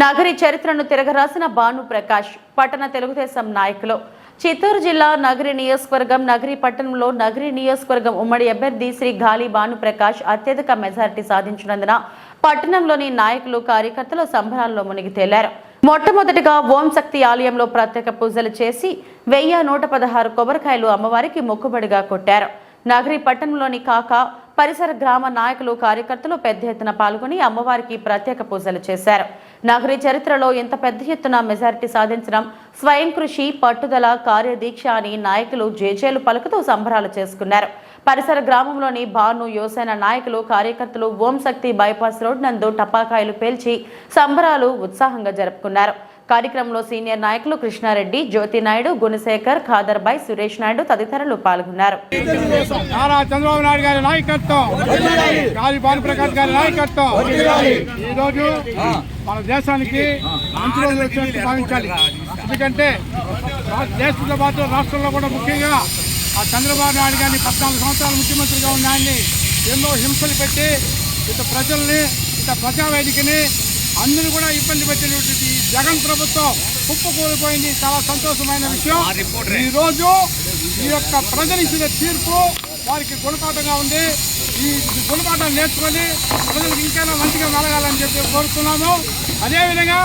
నగరి చరిత్రను తిరగరాసిన భాను ప్రకాష్ పట్టణ తెలుగుదేశం నాయకులు. చిత్తూరు జిల్లా నగరి నియోజకవర్గం నగరి పట్టణంలో నగరి నియోజకవర్గం ఉమ్మడి అభ్యర్థి శ్రీ గాలి భానుప్రకాష్ అత్యధిక మెజారిటీ సాధించినందున పట్టణంలోని నాయకులు కార్యకర్తలు సంబరాల్లో మునిగి తేలారు. మొట్టమొదటిగా ఓం శక్తి ఆలయంలో ప్రత్యేక పూజలు చేసి వెయ్యి నూట పదహారు కొబ్బరికాయలు అమ్మవారికి మొక్కుబడిగా కొట్టారు. నగరి పట్టణంలోని కాక పరిసర గ్రామ నాయకులు కార్యకర్తలు పెద్ద ఎత్తున పాల్గొని అమ్మవారికి ప్రత్యేక పూజలు చేశారు. నగరి చరిత్రలో ఇంత పెద్ద ఎత్తున మెజారిటీ సాధించడం స్వయం కృషి పట్టుదల కార్యదీక్ష అని నాయకులు జేజేలు పలుకుతూ సంబరాలు చేసుకున్నారు. పరిసర గ్రామంలోని భాను యువసేన నాయకులు కార్యకర్తలు ఓం శక్తి బైపాస్ రోడ్ నందు టపాకాయలు పేల్చి సంబరాలు ఉత్సాహంగా జరుపుకున్నారు. కార్యక్రమంలో సీనియర్ నాయకులు కృష్ణారెడ్డి జ్యోతి నాయుడు గుణశేఖర్ ఖాదర్బాయ్ సురేష్ నాయుడు తదితరులు పాల్గొన్నారు. నారా చంద్రబాబు నాయుడు గారి నాయకత్వం గాలి భానుప్రకాష్ గారి నాయకత్వం. ఈ రోజు మన దేశానికి మంచి రోజులు వచ్చినట్టు భావించాలి. ఎందుకంటే దేశంతో పాటు రాష్ట్రంలో కూడా ముఖ్యంగా ఆ చంద్రబాబు నాయుడు గారిని పద్నాలుగు సంవత్సరాలు ముఖ్యమంత్రిగా ఉన్న ఆయన్ని ఎన్నో హింసలు పెట్టి ఇత ప్రజల్ని ఇత ప్రజావేదికని అందరూ కూడా ఇబ్బంది పెట్టినటువంటి జగన్ ప్రభుత్వం కుప్పకూలిపోయింది. చాలా సంతోషమైన విషయం. ఈ రోజు ఈ యొక్క ప్రజలు ఇచ్చిన తీర్పు వారికి గుణపాఠంగా ఉంది. ఈ గుణపాఠం నేర్చుకొని ప్రజలకు ఇంకైనా మంచిగా మెలగాలని చెప్పి కోరుతున్నాము. అదేవిధంగా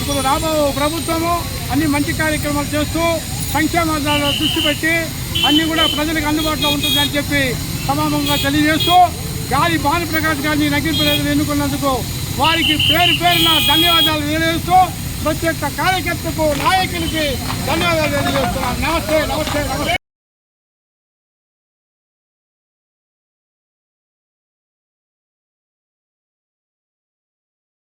ఇప్పుడు రాబో ప్రభుత్వము అన్ని మంచి కార్యక్రమాలు చేస్తూ సంక్షేమాల్లో దృష్టి పెట్టి అన్ని కూడా ప్రజలకు అందుబాటులో ఉంటుందని చెప్పి సమానంగా తెలియజేస్తూ గాలి భానుప్రకాష్ గారిని నగిరి ప్రజలు ఎన్నుకున్నందుకు వారికి పేరు పేరున ధన్యవాదాలు తెలియజేస్తూ ప్రతి ఒక్క కార్యకర్తకు నాయకులకి ధన్యవాదాలు తెలియజేస్తున్నాను. నమస్తే నమస్తే నమస్తే.